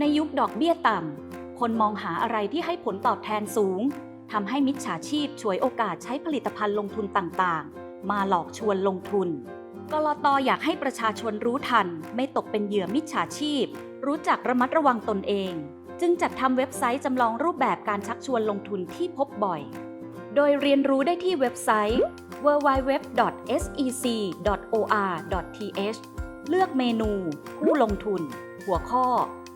ในยุคดอกเบี้ยต่ำ คนมองหาอะไรที่ให้ผลตอบแทนสูง ทำให้มิจฉาชีพฉวยโอกาสใช้ผลิตภัณฑ์ลงทุนต่างๆ มาหลอกชวนลงทุน กลตอยากให้ประชาชนรู้ทัน ไม่ตกเป็นเหยื่อมิจฉาชีพ รู้จักระมัดระวังตนเอง จึงจัดทำเว็บไซต์จำลองรูปแบบการชักชวนลงทุนที่พบบ่อย โดยเรียนรู้ได้ที่เว็บไซต์ www.sec.or.th เลือกเมนู ผู้ลงทุน หัวข้อ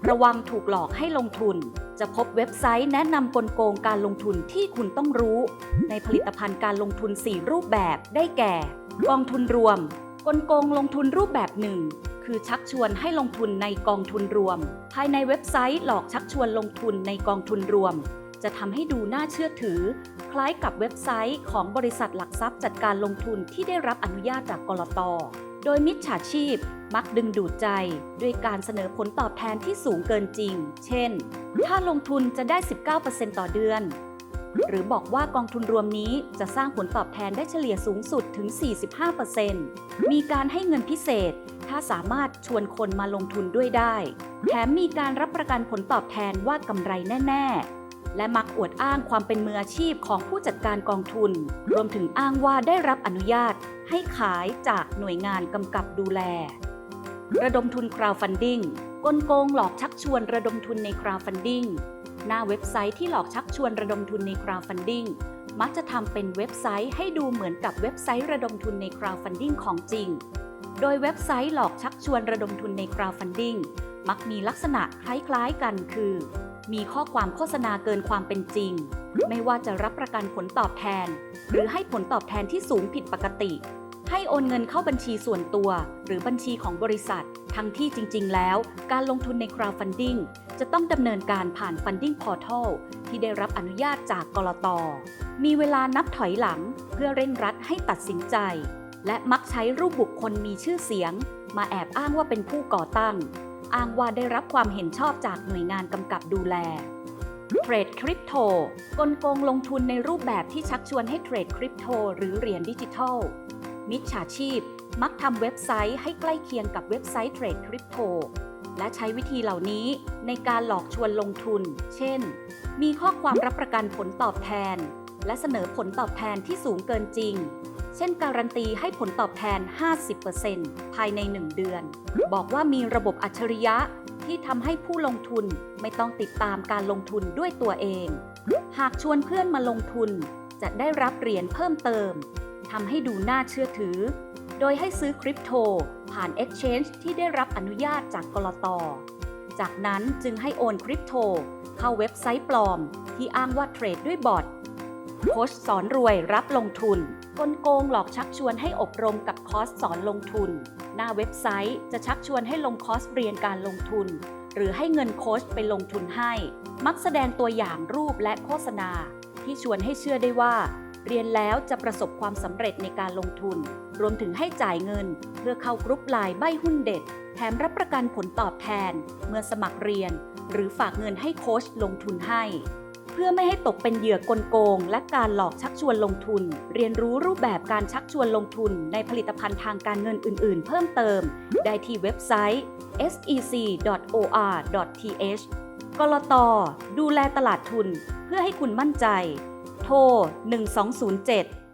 ระวังถูกหลอกให้ลงทุน จะพบเว็บไซต์แนะนำกลโกงการลงทุนที่คุณต้องรู้ ในผลิตภัณฑ์การลงทุน 4 รูปแบบได้แก่ กองทุนรวม กลโกงลงทุนรูปแบบหนึ่งคือชักชวนให้ลงทุนในกองทุนรวม ภายในเว็บไซต์หลอกชักชวนลงทุนในกองทุนรวม จะทำให้ดูน่าเชื่อถือ คล้ายกับเว็บไซต์ของบริษัทหลักทรัพย์จัดการลงทุนที่ได้รับอนุญาตจากกลต โดยมิจฉาชีพมักดึงดูดใจด้วยการเสนอผลตอบแทนที่สูงเกินจริง เช่น ถ้าลงทุนจะได้ 19%ต่อเดือน หรือบอกว่ากองทุนรวมนี้จะสร้างผลตอบแทนได้เฉลี่ยสูงสุดถึง 45%มีการให้เงินพิเศษ ถ้าสามารถชวนคนมาลงทุนด้วยได้ แถมมีการรับประกันผลตอบแทนว่ากำไรแน่ ๆ และมักอวดอ้างความเป็นมืออาชีพของผู้จัดการกองทุน รวมถึงอ้างว่าได้รับอนุญาตให้ขายจากหน่วยงานกำกับดูแล ระดมทุน crowdfunding กลโกงหลอกชักชวนระดมทุนใน crowdfunding หน้าเว็บไซต์ที่หลอกชักชวนระดมทุนใน crowdfunding มักจะทำเป็นเว็บไซต์ให้ดูเหมือนกับเว็บไซต์ระดมทุนใน crowdfunding ของจริง โดยเว็บไซต์หลอกชักชวนระดมทุนใน crowdfunding มักมีลักษณะคล้ายๆกันคือ มีข้อความโฆษณาเกินความเป็นจริง ไม่ว่าจะรับประกันผลตอบแทน หรือให้ผลตอบแทนที่สูงผิดปกติ ให้โอนเงินเข้าบัญชีส่วนตัว หรือบัญชีของบริษัท ทั้งที่จริง ๆ แล้ว การลงทุนใน crowdfunding จะต้องดำเนินการผ่าน funding portal ที่ได้รับอนุญาตจากกลตมีเวลานับถอยหลัง เพื่อเร่งรัดให้ตัดสินใจ และมักใช้รูปบุคคลมีชื่อเสียง มาแอบอ้างว่าเป็นผู้ก่อตั้ง อ้างว่าได้รับความเห็นชอบจากหน่วยงานกำกับดูแล เทรดคริปโตกลโกงลงทุนในรูปแบบที่ชักชวนให้เทรดคริปโตหรือเหรียญดิจิทัล มิจฉาชีพ มักทำเว็บไซต์ให้ใกล้เคียงกับเว็บไซต์เทรดคริปโตและใช้วิธีเหล่านี้ในการหลอกชวนลงทุน เช่น มีข้อความรับประกันผลตอบแทน และเสนอผลตอบแทนที่สูงเกินจริง ช่นการันตีให้ผลตอบแทน 50%ภายใน 1 เดือน บอกว่ามีระบบอัจฉริยะที่ทำให้ผู้ลงทุนไม่ต้องติดตามการลงทุนด้วยตัวเอง หากชวนเพื่อนมาลงทุนจะได้รับเหรียญเพิ่มเติมทำให้ดูน่าเชื่อถือ โดยให้ซื้อคริปโต ผ่าน Exchange ที่ได้รับอนุญาตจากกลต จากนั้นจึงให้โอนคริปโต เข้าเว็บไซต์ปลอม ที่อ้างว่าเทรดด้วยบอทโค้ชสอนรวยรับลงทุน กลโกงหลอกชักชวนให้อบรมกับคอร์สสอนลงทุน หน้าเว็บไซต์จะชักชวนให้ลงคอร์สเรียนการลงทุน หรือให้เงินโค้ชไปลงทุนให้ มักแสดงตัวอย่างรูปและโฆษณา ที่ชวนให้เชื่อได้ว่า เรียนแล้วจะประสบความสำเร็จในการลงทุน รวมถึงให้จ่ายเงิน เพื่อเข้ากรุ๊ปไลน์ใบหุ้นเด็ด แถมรับประกันผลตอบแทน เมื่อสมัครเรียน หรือฝากเงินให้โค้ชลงทุนให้ พื่อไม่ให้ตกเป็นเหยื่อกลโกง และการหลอกชักชวนลงทุน เรียนรู้รูปแบบการชักชวนลงทุนในผลิตภัณฑ์ทางการเงินอื่น ๆ เพิ่มเติม ได้ที่เว็บไซต์ sec.or.th กลตดูแลตลาดทุน เพื่อให้คุณมั่นใจ โทร 1207